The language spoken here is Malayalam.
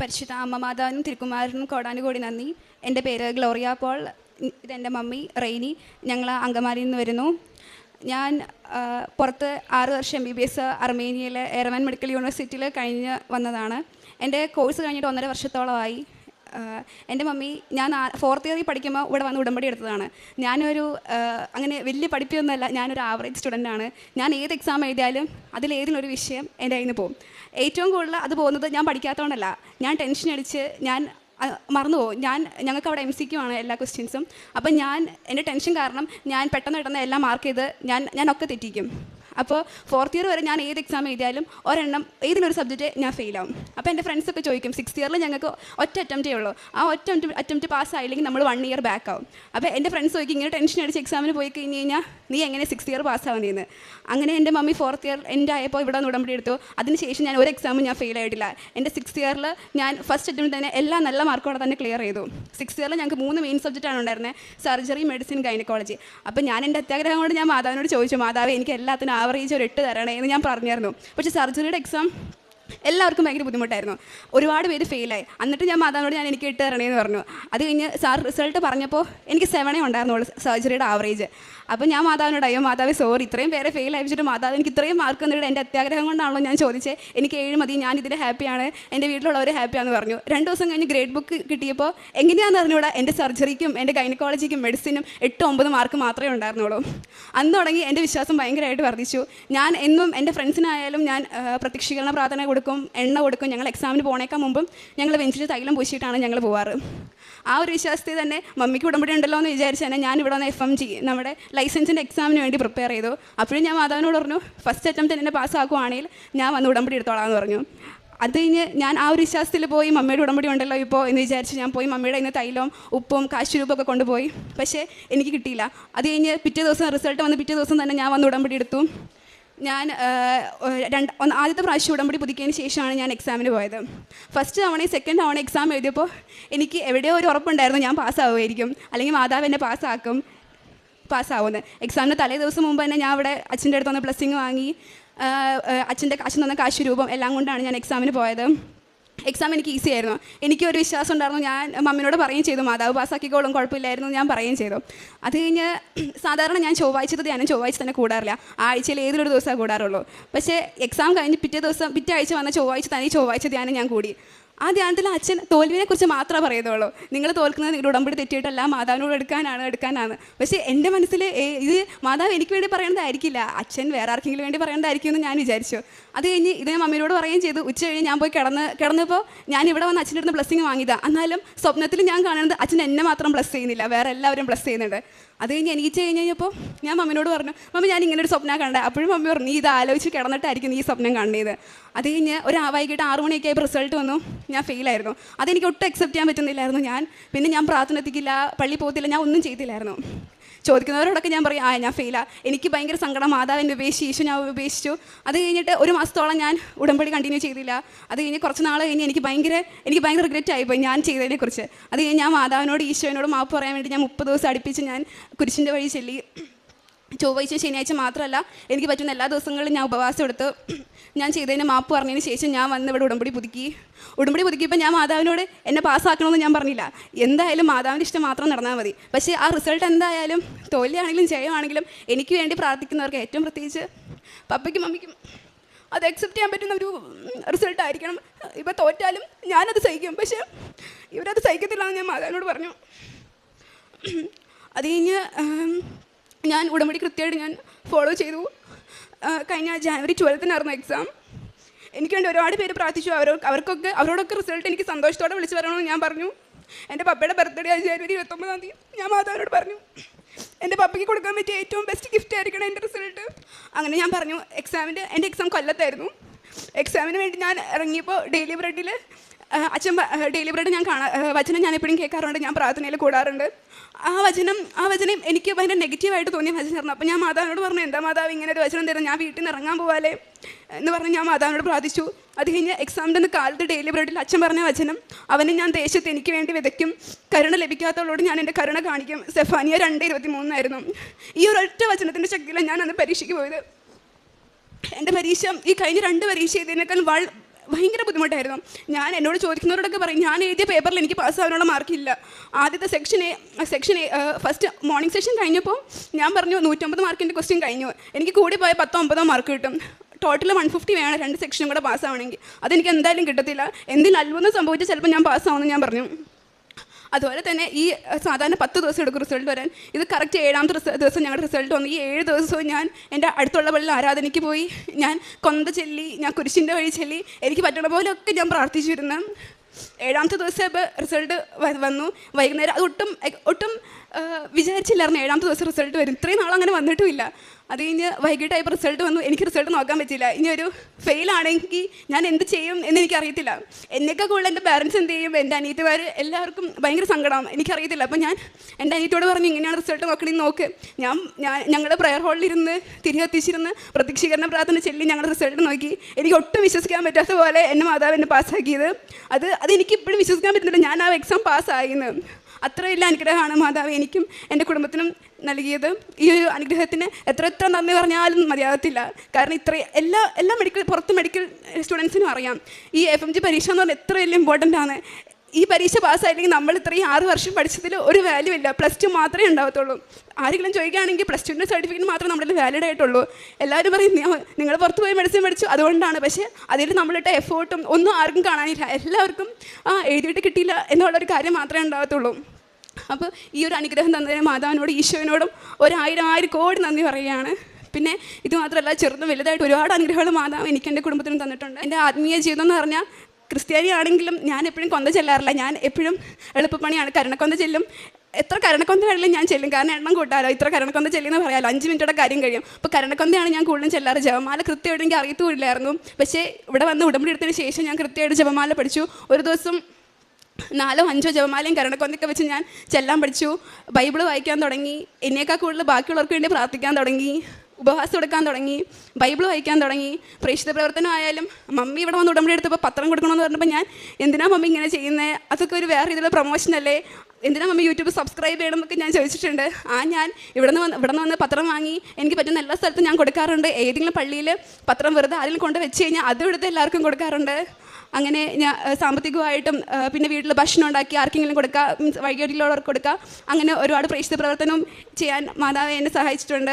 പരിശുദ്ധ അമ്മ മാതാവിനും തിരുക്കുമാരനും കോടാനുകൂടി നന്ദി. എന്റെ പേര് ഗ്ലോറിയ പോൾ. ഇതെന്റെ മമ്മി റെയ്നി. ഞങ്ങൾ അങ്കമാലിയിൽ നിന്ന് വരുന്നു. ഞാൻ പുറത്ത് ആറ് വർഷം എം ബി ബി എസ് അർമേനിയയിലെ എയർമാൻ മെഡിക്കൽ യൂണിവേഴ്സിറ്റിയിൽ കഴിഞ്ഞ് വന്നതാണ്. എന്റെ കോഴ്സ് കഴിഞ്ഞിട്ട് ഒന്നര വർഷത്തോളമായി. എന്റെ മമ്മി ഞാൻ ഫോർത്ത് ഇയറിൽ പഠിക്കുമ്പോൾ ഇവിടെ വന്ന് ഉടമ്പടി എടുത്തതാണ്. ഞാനൊരു അങ്ങനെ വലിയ പഠിപ്പിയൊന്നുമല്ല ഞാനൊരു ആവറേജ് സ്റ്റുഡന്റ് ആണ്. ഞാൻ ഏത് എക്സാം എഴുതിയാലും അതിലേതെങ്കിലും ഒരു വിഷയം എന്റെ കയ്യിൽ നിന്ന് പോകും ഏറ്റവും കൂടുതൽ അത് പോകുന്നത് ഞാൻ പഠിക്കാത്തതുകൊണ്ടല്ല. ഞാൻ ടെൻഷൻ അടിച്ച് ഞാൻ മറന്നുപോകും ഞാൻ ഞങ്ങൾക്ക് അവിടെ എം സി ക്യു ആണ് എല്ലാ ക്വസ്റ്റ്യൻസും അപ്പം ഞാൻ എന്റെ ടെൻഷൻ കാരണം ഞാൻ പെട്ടെന്ന് പെട്ടെന്ന് എല്ലാം മാർക്ക് ചെയ്ത് ഞാൻ ഞാനൊക്കെ തെറ്റിക്കും. അപ്പോൾ ഫോർത്ത് ഇയർ വരെ ഞാൻ ഏത് എക്സാം എഴുതിയാലും ഒരെണ്ണം ഏതിനൊരു സബ്ജക്റ്റ് ഞാൻ ഫെയിൽ ആവും. അപ്പോൾ എന്റെ ഫ്രണ്ട്സൊക്കെ ചോദിക്കും സിക്സ് ഇയറിൽ ഞങ്ങൾക്ക് ഒറ്റ അറ്റംപ്റ്റേ ഉള്ളൂ. ആ ഒറ്റ അറ്റംപ്റ്റ് പാസ് ആയില്ലെങ്കിൽ നമ്മൾ വൺ ഇയർ ബാക്ക് ആവും. അപ്പോൾ എന്റെ ഫ്രണ്ട്സ് ചോദിക്കും ഇങ്ങനെ ടെൻഷൻ അടിച്ച് എക്സാമിന് പോയി കഴിഞ്ഞ് കഴിഞ്ഞാൽ നീ എങ്ങനെ സിക്സ് ഇയർ പാസ്സാവുന്നതെന്ന് അങ്ങനെ എന്റെ മമ്മി ഫോർത്ത് ഇയർ എന്റെ ആയപ്പോൾ ഇവിടെ നിന്ന് ഉടമ്പടി എടുത്തു. അതിനുശേഷം ഞാൻ ഒരു എക്സാമും ഞാൻ ഫെയിൽ ആയിട്ടില്ല. എന്റെ സിക്സ് ഇയറിൽ ഞാൻ ഫസ്റ്റ് അറ്റംപ്റ്റ് തന്നെ എല്ലാ നല്ല മാർക്കോടെ തന്നെ ക്ലിയർ ചെയ്തു. സിക്സ് ഇയറിൽ ഞങ്ങൾക്ക് മൂന്ന് മെയിൻ സബ്ജക്റ്റാണ് ഉണ്ടായിരുന്നത് സർജറി മെഡിസിൻ ഗൈനക്കോളജി അപ്പോൾ ഞാൻ എന്റെ അത്യാഗ്രഹം കൊണ്ട് ഞാൻ മാതാവിനോട് ചോദിച്ചു മാതാവ് എനിക്ക് എല്ലാത്തിനും ആവറേജ് ഒരു എട്ട് തരണേ എന്ന് ഞാൻ പറഞ്ഞായിരുന്നു. പക്ഷേ സർജറിയുടെ എക്സാം എല്ലാവർക്കും ഭയങ്കര ബുദ്ധിമുട്ടായിരുന്നു. ഒരുപാട് പേര് ഫെയിലായി എന്നിട്ട് ഞാൻ മാതാവിനോട് ഞാൻ എനിക്ക് ഇട്ട് തരണേന്ന് പറഞ്ഞു. അത് കഴിഞ്ഞ് സാർ റിസൾട്ട് പറഞ്ഞപ്പോൾ എനിക്ക് സെവനേ ഉണ്ടായിരുന്നുള്ളൂ സർജറിയുടെ ആവറേജ് അപ്പോൾ ഞാൻ മാതാവിനോട് അയ്യോ മാതാവ് സോറി ഇത്രയും പേരെ ഫെയിൽ അയച്ചിട്ട് മാതാവ് എനിക്ക് ഇത്രയും മാർക്ക് എന്നിട്ട് എന്റെ അത്യാഗ്രഹം കൊണ്ടാണല്ലോ ഞാൻ ചോദിച്ചത് എനിക്ക് ഏഴ് മതി ഞാൻ ഇതിൽ ഹാപ്പിയാണ് എന്റെ വീട്ടിലുള്ളവർ ഹാപ്പിയാണെന്ന് പറഞ്ഞു. രണ്ട് ദിവസം കഴിഞ്ഞ് ഗ്രേഡ് ബുക്ക് കിട്ടിയപ്പോൾ എങ്ങനെയാണെന്ന് അറിഞ്ഞൂടാ? എന്റെ സർജറിക്കും എന്റെ ഗൈനക്കോളജിക്കും മെഡിസിനും എട്ട് ഒമ്പത് മാർക്ക് മാത്രമേ ഉണ്ടായിരുന്നുള്ളൂ. അന്ന് തുടങ്ങി എന്റെ വിശ്വാസം ഭയങ്കരമായിട്ട് വർദ്ധിച്ചു. ഞാൻ എന്നും എന്റെ ഫ്രണ്ട്സിനായാലും ഞാൻ പ്രത്യക്ഷീകരണ പ്രാർത്ഥന കൊടുക്കും എണ്ണ കൊടുക്കും ഞങ്ങൾ എക്സാമിന് പോണേക്കാൾ മുമ്പും ഞങ്ങൾ വെഞ്ചിൽ തൈലം പൂശിയിട്ടാണ് ഞങ്ങൾ പോവാറ്. ആ ഒരു വിശ്വാസത്തിൽ തന്നെ മമ്മിക്ക് ഉടമ്പടി ഉണ്ടല്ലോ എന്ന് വിചാരിച്ച് തന്നെ ഞാൻ ഇവിടെ വന്ന് എഫ് എം ജി നമ്മുടെ ലൈസൻസിന്റെ എക്സാമിന് വേണ്ടി പ്രിപ്പയർ ചെയ്തു. അപ്പോഴും ഞാൻ മാതാവിനോട് പറഞ്ഞു ഫസ്റ്റ് അറ്റംപ്റ്റ് എന്നെ പാസ്സാക്കുവാണെങ്കിൽ ഞാൻ വന്ന് ഉടമ്പടി എടുത്തോളാം എന്ന് പറഞ്ഞു. അത് കഴിഞ്ഞ് ഞാൻ ആ ഒരു വിശ്വാസത്തിൽ പോയി മമ്മിയുടെ ഉടമ്പടി ഉണ്ടല്ലോ ഇപ്പോൾ എന്ന് വിചാരിച്ച് ഞാൻ പോയി മമ്മിയുടെ ഇന്ന് തൈലവും ഉപ്പും കാശുരൂപമൊക്കെ കൊണ്ടുപോയി. പക്ഷേ എനിക്ക് കിട്ടിയില്ല. അത് കഴിഞ്ഞ് പിറ്റേ ദിവസം റിസൾട്ട് വന്ന് പിറ്റേ ദിവസം തന്നെ ഞാൻ വന്ന് ഉടമ്പടി എടുത്തു. ഞാൻ രണ്ട് ആദ്യത്തെ പ്രാവശ്യം ഉടമ്പടി പുതുക്കിയതിന് ശേഷമാണ് ഞാൻ എക്സാമിന് പോയത്. ഫസ്റ്റ് തവണയും സെക്കൻഡ് തവണ എക്സാം എഴുതിയപ്പോൾ എനിക്ക് എവിടെയോ ഒരു ഉറപ്പുണ്ടായിരുന്നു ഞാൻ പാസ്സാവുമായിരിക്കും. അല്ലെങ്കിൽ മാതാവ് എന്നെ പാസ്സാക്കും പാസ്സാവുന്നത് എക്സാമിന് തലേ ദിവസം മുമ്പ് തന്നെ ഞാൻ അവിടെ അച്ഛന്റെ അടുത്ത് വന്ന് ബ്ലെസ്സിങ് വാങ്ങി അച്ഛന്റെ കാശ് തന്ന കാശ് രൂപം എല്ലാം കൊണ്ടാണ് ഞാൻ എക്സാമിന് പോയത്. എക്സാം എനിക്ക് ഈസി ആയിരുന്നു. എനിക്ക് ഒരു വിശ്വാസം ഉണ്ടായിരുന്നു. ഞാൻ മമ്മിനോട് പറയുകയും ചെയ്തു മാതാവ് പാസ്സാക്കിക്കോളും കുഴപ്പമില്ലായിരുന്നു ഞാൻ പറയുകയും ചെയ്തു. അത് കഴിഞ്ഞ് സാധാരണ ഞാൻ ചൊവ്വാഴ്ചത്തെ ധ്യാനം ചൊവ്വാഴ്ച തന്നെ കൂടാറില്ല. ആഴ്ചയിൽ ഏതൊരു ദിവസമേ കൂടാറുള്ളൂ. പക്ഷേ എക്സാം കഴിഞ്ഞ് പിറ്റേ ദിവസം പിറ്റേ ആഴ്ച വന്ന ചൊവ്വാഴ്ച തന്നെ ചൊവ്വാഴ്ച ധ്യാനം ഞാൻ കൂടി. ആ ധ്യാനത്തിൽ അച്ഛൻ തോൽവിനെ കുറിച്ച് മാത്രമേ പറയുന്നുള്ളൂ. നിങ്ങൾ തോൽക്കുന്നത് നിങ്ങളുടെ ഉടമ്പടി തെറ്റിയിട്ടല്ല മാതാവിനോട് എടുക്കാനാണ് എടുക്കാനാണ്. പക്ഷേ എന്റെ മനസ്സിൽ ഇത് മാതാവ് എനിക്ക് വേണ്ടി പറയേണ്ടതായിരിക്കില്ല. അച്ഛൻ വേറെ ആർക്കെങ്കിലും വേണ്ടി പറയേണ്ടതായിരിക്കും എന്ന് ഞാൻ വിചാരിച്ചു. അത് കഴിഞ്ഞ് ഇത് ഞാൻ മമ്മിയോട് പറയുകയും ചെയ്തു. ഉച്ച കഴിഞ്ഞ് ഞാൻ പോയി കിടന്ന് കിടന്നപ്പോൾ ഞാൻ ഇവിടെ വന്ന് അച്ഛന്റെ അടുത്ത് ബ്ലസ്സിങ് വാങ്ങിയതാണ് എന്നാലും സ്വപ്നത്തിൽ ഞാൻ കാണുന്നത് അച്ഛൻ എന്നെ മാത്രം ബ്ലസ് ചെയ്യുന്നില്ല. വേറെ എല്ലാവരും ബ്ലസ് ചെയ്യുന്നുണ്ട്. അത് കഴിഞ്ഞ് എനിക്ക് കഴിഞ്ഞ് കഴിഞ്ഞപ്പോൾ ഞാൻ മമ്മിനോട് പറഞ്ഞു മമ്മി ഞാൻ ഇങ്ങനെ ഒരു സ്വപ്നം കണ്ടത് അപ്പോഴും മമ്മി പറഞ്ഞു നീ ഇത് ആലോചിച്ച് കിടന്നിട്ടായിരിക്കും നീ സ്വപ്നം കാണുന്നത് അത് കഴിഞ്ഞ് ഒരു വൈകിട്ട് ആറു മണിയൊക്കെ ആയപ്പോൾ റിസൾട്ട് വന്നു. ഞാൻ ഫെയിലായിരുന്നു അതെനിക്ക് ഒട്ടും അക്സെപ്റ്റ് ചെയ്യാൻ പറ്റുന്നില്ലായിരുന്നു ഞാൻ. പിന്നെ ഞാൻ പ്രാർത്ഥന എത്തിക്കില്ല പള്ളി പോകത്തില്ല ഞാൻ ഒന്നും ചെയ്തില്ലായിരുന്നു. ചോദിക്കുന്നവരോടൊക്കെ ഞാൻ പറയും ആ ഞാൻ ഫെയിലാ എനിക്ക് ഭയങ്കര സങ്കടം മാതാവിന്റെ ഉപേക്ഷിച്ച് ഈശോ ഞാൻ ഉപേക്ഷിച്ചു. അത് കഴിഞ്ഞിട്ട് ഒരു മാസത്തോളം ഞാൻ ഉടമ്പടി കണ്ടിന്യൂ ചെയ്തില്ല. അത് കഴിഞ്ഞ് കുറച്ച് നാൾ കഴിഞ്ഞ് എനിക്ക് ഭയങ്കര എനിക്ക് ഭയങ്കര റിഗ്രറ്റ് ആയിപ്പോയി ഞാൻ ചെയ്തതിനെക്കുറിച്ച്. അത് കഴിഞ്ഞ് ഞാൻ മാതാവിനോട് ഈശോനോട് മാപ്പ് പറയാൻ വേണ്ടി ഞാൻ മുപ്പത് ദിവസം അടുപ്പിച്ച് ഞാൻ കുരിശിന്റെ വഴി ചെല്ലി. ചൊവ്വാഴ്ച ശനിയാഴ്ച മാത്രമല്ല എനിക്ക് പറ്റുന്ന എല്ലാ ദിവസങ്ങളിലും ഞാൻ ഉപവാസം എടുത്ത് ഞാൻ ചെയ്തതിന് മാപ്പ് പറഞ്ഞതിന് ശേഷം ഞാൻ വന്ന് ഇവിടെ ഉടമ്പടി പുതുക്കി. ഉടമ്പടി പുതുക്കിയപ്പോൾ ഞാൻ മാതാവിനോട് എന്നെ പാസ്സാക്കണമെന്ന് ഞാൻ പറഞ്ഞില്ല. എന്തായാലും മാതാവിന്റെ ഇഷ്ടം മാത്രം നടന്നാൽ മതി. പക്ഷേ ആ റിസൾട്ട് എന്തായാലും തോൽവിയാണെങ്കിലും ജയമാണെങ്കിലും എനിക്ക് വേണ്ടി പ്രാർത്ഥിക്കുന്നവർക്ക് ഏറ്റവും പ്രത്യേകിച്ച് പപ്പയ്ക്കും മമ്മിക്കും അത് അക്സെപ്റ്റ് ചെയ്യാൻ പറ്റുന്ന ഒരു റിസൾട്ട് ആയിരിക്കണം. ഇപ്പോൾ തോറ്റാലും ഞാനത് സഹിക്കും. പക്ഷേ ഇവരത് സഹിക്കത്തില്ല എന്ന് ഞാൻ മാതാവിനോട് പറഞ്ഞു. അത് കഴിഞ്ഞ് ഞാൻ ഉടമ്പടി കൃത്യമായിട്ട് ഞാൻ ഫോളോ ചെയ്തു. ആ, കഴിഞ്ഞ ജാനുവരി ട്വൽത്തിനായിരുന്നു എക്സാം എനിക്ക് വേണ്ടി ഒരുപാട് പേര് പ്രാർത്ഥിച്ചു. അവർ അവർക്കൊക്കെ അവരോടൊക്കെ റിസൾട്ട് എനിക്ക് സന്തോഷത്തോടെ വിളിച്ചു പറയണമെന്ന് ഞാൻ പറഞ്ഞു. എന്റെ പപ്പയുടെ ബർത്ത്ഡേ ജാനുവരി ഇരുപത്തൊമ്പതാം തീയതി. ഞാൻ മാതാവിനോട് പറഞ്ഞു എന്റെ പപ്പയ്ക്ക് കൊടുക്കാൻ പറ്റിയ ഏറ്റവും ബെസ്റ്റ് ഗിഫ്റ്റ് ആയിരിക്കണം എന്റെ റിസൾട്ട് അങ്ങനെ ഞാൻ പറഞ്ഞു എക്സാമിന്റെ എന്റെ എക്സാം കൊല്ലത്തായിരുന്നു. എക്സാമിന് വേണ്ടി ഞാൻ ഇറങ്ങിയപ്പോൾ ഡെയിലി ബ്രെഡിൽ അച്ഛൻ ഡെയിലി ബ്രെഡ് ഞാൻ കാണാ വചനം ഞാൻ എപ്പോഴും കേൾക്കാറുണ്ട് ഞാൻ പ്രാർത്ഥനയിൽ കൂടാറുണ്ട്. ആ വചനം ആ വചനം എനിക്ക് ഭയങ്കര നെഗറ്റീവായിട്ട് തോന്നിയ വചനമായിരുന്നു. അപ്പോൾ ഞാൻ മാതാവിനോട് പറഞ്ഞു എന്താ മാതാവ് ഇങ്ങനെ ഒരു വചനം തരുന്നത് ഞാൻ വീട്ടിൽ നിന്ന് ഇറങ്ങാൻ പോവാലേ എന്ന് പറഞ്ഞ് ഞാൻ മാതാവിനോട് പ്രാർത്ഥിച്ചു. അത് കഴിഞ്ഞ് എക്സാമിന്റെ കാലത്ത് ഡെയിലി ബ്രെഡിൽ അച്ഛൻ പറഞ്ഞ വചനം അവനെ ഞാൻ ദേശത്ത് എനിക്ക് വേണ്ടി വിതയ്ക്കും. കരുണ ലഭിക്കാത്തവളോട് ഞാൻ എന്റെ കരുണ കാണിക്കും. സെഫാനിയ രണ്ട് ഇരുപത്തി മൂന്നായിരുന്നു ഈ ഒരൊറ്റ വചനത്തിന്റെ ശക്തിയിലാണ് ഞാൻ അന്ന് പരീക്ഷയ്ക്ക് പോയത്. എന്റെ പരീക്ഷ ഈ കഴിഞ്ഞ രണ്ട് പരീക്ഷ ചെയ്തതിനേക്കാൾ വള ഭയങ്കര ബുദ്ധിമുട്ടായിരുന്നു. ഞാൻ എന്നോട് ചോദിക്കുന്നവരോടൊക്കെ പറയും ഞാൻ എഴുതിയ പേപ്പറിൽ എനിക്ക് പാസ്സാവാനുള്ള മാർക്കില്ല ആദ്യത്തെ section section first morning session കഴിഞ്ഞപ്പോൾ ഞാൻ പറഞ്ഞു നൂറ്റമ്പത് മാർക്കിന്റെ ക്വസ്റ്റ്യൻ കഴിഞ്ഞു. എനിക്ക് കൂടി പോയ പത്തോ ഒമ്പതോ മാർക്ക് കിട്ടും. ടോട്ടൽ വൺ ഫിഫ്റ്റി വേണം രണ്ട് സെക്ഷനും കൂടെ പാസ്സാവണമെങ്കിൽ അതെനിക്ക് എന്തായാലും കിട്ടത്തില്ല. എന്തെങ്കിലും അത്ഭുതം സംഭവിച്ചാൽ ചിലപ്പോൾ ഞാൻ പാസ്സാവുമെന്ന് ഞാൻ പറഞ്ഞു. അതുപോലെ തന്നെ ഈ സാധാരണ പത്ത് ദിവസം എടുക്കും റിസൾട്ട് വരാൻ. ഇത് കറക്റ്റ് ഏഴാമത്തെ ദിവസം ഞങ്ങളുടെ റിസൾട്ട് വന്നു. ഈ ഏഴ് ദിവസവും ഞാൻ എന്റെ അടുത്തുള്ള പള്ളിയിൽ ആരാധനയ്ക്ക് പോയി. ഞാൻ കൊന്ത ചെല്ലി ഞാൻ കുരിശിന്റെ വഴി ചെല്ലി എനിക്ക് പറ്റണ പോലെയൊക്കെ ഞാൻ പ്രാർത്ഥിച്ചിരുന്നു. ഏഴാമത്തെ ദിവസം ഇപ്പോൾ റിസൾട്ട് വന്നു. വൈകുന്നേരം അത് ഒട്ടും ഒട്ടും വിചാരിച്ചില്ലായിരുന്നു. ഏഴാമത്തെ ദിവസം റിസൾട്ട് വരും. ഇത്രയും നാൾ അങ്ങനെ വന്നിട്ടുമില്ല. അത് കഴിഞ്ഞ് വൈകിട്ടായപ്പോൾ റിസൾട്ട് വന്നു. എനിക്ക് റിസൾട്ട് നോക്കാൻ പറ്റില്ല ഇനി ഒരു ഫെയിൽ ആണെങ്കിൽ ഞാൻ എന്ത് ചെയ്യും എന്ന് എനിക്കറിയത്തില്ല. എന്നൊക്കെ കൂടുതൽ എന്റെ പാരൻസ് എന്ത് ചെയ്യും? എന്റെ അനിയത്തിമാർ എല്ലാവർക്കും ഭയങ്കര സങ്കടമാണ് എനിക്കറിയത്തില്ല. അപ്പോൾ ഞാൻ എന്റെ അനിയത്തോട് പറഞ്ഞു ഇങ്ങനെയാണ് റിസൾട്ട് നോക്കണമെന്ന് നോക്ക്. ഞാൻ ഞാൻ ഞങ്ങളുടെ പ്രയർ ഹോളിലിരുന്ന് തിരികെ എത്തിച്ചിരുന്ന് പ്രതീക്ഷീകരണ പ്രാർത്ഥന ചെല്ലി ഞങ്ങളുടെ റിസൾട്ട് നോക്കി. എനിക്ക് ഒട്ടും വിശ്വസിക്കാൻ പറ്റാത്ത പോലെ എന്റെ മാതാവ് എന്നെ പാസ്സാക്കിയത് അത് അത് എനിക്ക് ഇപ്പോഴും വിശ്വസിക്കാൻ പറ്റുന്നില്ല. ഞാൻ ആ എക്സാം പാസ്സായിന്ന് അത്ര വലിയ അനുഗ്രഹമാണ് മാതാവ് എനിക്കും എന്റെ കുടുംബത്തിനും നൽകിയത്. ഈ ഒരു അനുഗ്രഹത്തിന് എത്ര എത്ര നന്ദി പറഞ്ഞാലും മതിയാകത്തില്ല കാരണം ഇത്ര എല്ലാ എല്ലാ മെഡിക്കൽ പുറത്ത് മെഡിക്കൽ സ്റ്റുഡൻസിനും അറിയാം. ഈ എഫ് എം ജി പരീക്ഷ എന്ന് പറഞ്ഞാൽ എത്ര വലിയ ഇമ്പോർട്ടന്റ് ആണ്. ഈ പരീക്ഷ പാസ്സായില്ലെങ്കിൽ നമ്മൾ ഇത്രയും ആറ് വർഷം പഠിച്ചതിൽ ഒരു വാല്യൂ ഇല്ല. പ്ലസ് ടു മാത്രമേ ഉണ്ടാവത്തുള്ളൂ. ആരെങ്കിലും ചോദിക്കുകയാണെങ്കിൽ പ്ലസ് ടുവിന്റെ സർട്ടിഫിക്കറ്റ് മാത്രമേ നമ്മുടെ വാലിഡ് ആയിട്ടുള്ളൂ. എല്ലാവരും പറയും നിങ്ങൾ പുറത്ത് പോയി മെഡിസിൻ പഠിച്ചു അതുകൊണ്ടാണ്. പക്ഷേ അതിൽ നമ്മളിട്ട എഫേർട്ടും ഒന്നും ആർക്കും കാണാനില്ല. എല്ലാവർക്കും ആ എഴുതിയിട്ട് കിട്ടിയില്ല എന്നുള്ളൊരു കാര്യം മാത്രമേ ഉണ്ടാകത്തുള്ളൂ അപ്പോൾ ഈ ഒരു അനുഗ്രഹം തന്നതിന് മാതാവിനോട് ഈശോവിനോടും ഒരായിരം ആയിരം കോടി നന്ദി പറയുകയാണ്. പിന്നെ ഇത് മാത്രമല്ല ചെറുതും വലുതായിട്ട് ഒരുപാട് അനുഗ്രഹങ്ങൾ മാതാവ് എനിക്ക് എന്റെ കുടുംബത്തിനും തന്നിട്ടുണ്ട്. എന്റെ ആത്മീയ ജീവിതം എന്ന് പറഞ്ഞാൽ ക്രിസ്ത്യാനി ആണെങ്കിലും ഞാൻ എപ്പോഴും കൊന്ത ചെല്ലാറില്ല. ഞാൻ എപ്പോഴും എളുപ്പപ്പണിയാണ്. കരണക്കൊന്ത ചെല്ലും. എത്ര കരണക്കൊന്ത വേണമെങ്കിലും ഞാൻ ചെല്ലും. കാരണം എണ്ണം കൂട്ടാലോ? ഇത്ര കരണക്കൊന്ത ചെല്ലുന്ന പറയാലോ? അഞ്ച് മിനിറ്റോടെ കാര്യം കഴിയും. അപ്പോൾ കരണക്കൊന്തയാണ് ഞാൻ കൂടുതലും ചെല്ലാറ്. ജപമാല കൃത്യമായിട്ട് എനിക്ക് അറിയത്തുമില്ലായിരുന്നു. പക്ഷേ ഇവിടെ വന്ന് ഉടമ്പടി എടുത്തതിന് ശേഷം ഞാൻ കൃത്യമായിട്ട് ജപമാല പഠിച്ചു. ഒരു ദിവസം നാലോ അഞ്ചോ ജപമാലയും കരണക്കൊന്തൊക്കെ വെച്ച് ഞാൻ ചെല്ലാൻ പഠിച്ചു. ബൈബിൾ വായിക്കാൻ തുടങ്ങി. എന്നേക്കാൾ കൂടുതൽ ബാക്കിയുള്ളവർക്ക് വേണ്ടി പ്രാർത്ഥിക്കാൻ തുടങ്ങി. ഉപവാസം എടുക്കാൻ തുടങ്ങി ബൈബിൾ വായിക്കാൻ തുടങ്ങി. പ്രേക്ഷിത പ്രവർത്തനമായാലും മമ്മി ഇവിടെ വന്ന് ഉടമ്പടി എടുത്തപ്പോൾ പത്രം കൊടുക്കണമെന്ന് പറഞ്ഞപ്പോൾ ഞാൻ എന്തിനാ മമ്മി ഇങ്ങനെ ചെയ്യുന്നത് അതൊക്കെ ഒരു വേറെ രീതിയിലുള്ള പ്രൊമോഷൻ അല്ലേ? എന്തിനാ മമ്മി യൂട്യൂബ് സബ്സ്ക്രൈബ് ചെയ്യണം എന്നൊക്കെ ഞാൻ ചോദിച്ചിട്ടുണ്ട്. ആ ഞാൻ ഇവിടെ നിന്ന് ഇവിടെ നിന്ന് വന്ന് പത്രം വാങ്ങി എനിക്ക് പറ്റുന്ന എല്ലാ സ്ഥലത്തും ഞാൻ കൊടുക്കാറുണ്ട്. ഏതെങ്കിലും പള്ളിയിൽ പത്രം വെറുതെ ആരെങ്കിലും കൊണ്ട് വെച്ച് കഴിഞ്ഞാൽ അതും എടുത്ത് എല്ലാവർക്കും കൊടുക്കാറുണ്ട്. അങ്ങനെ ഞാൻ സാമ്പത്തികമായിട്ടും പിന്നെ വീട്ടിൽ ഭക്ഷണം ഉണ്ടാക്കി ആർക്കെങ്കിലും കൊടുക്കുക മീൻസ് വഴികളിലുള്ളവർക്ക് കൊടുക്കുക അങ്ങനെ ഒരുപാട് പ്രേക്ഷിത പ്രവർത്തനം ചെയ്യാൻ മാതാവ് എന്നെ സഹായിച്ചിട്ടുണ്ട്.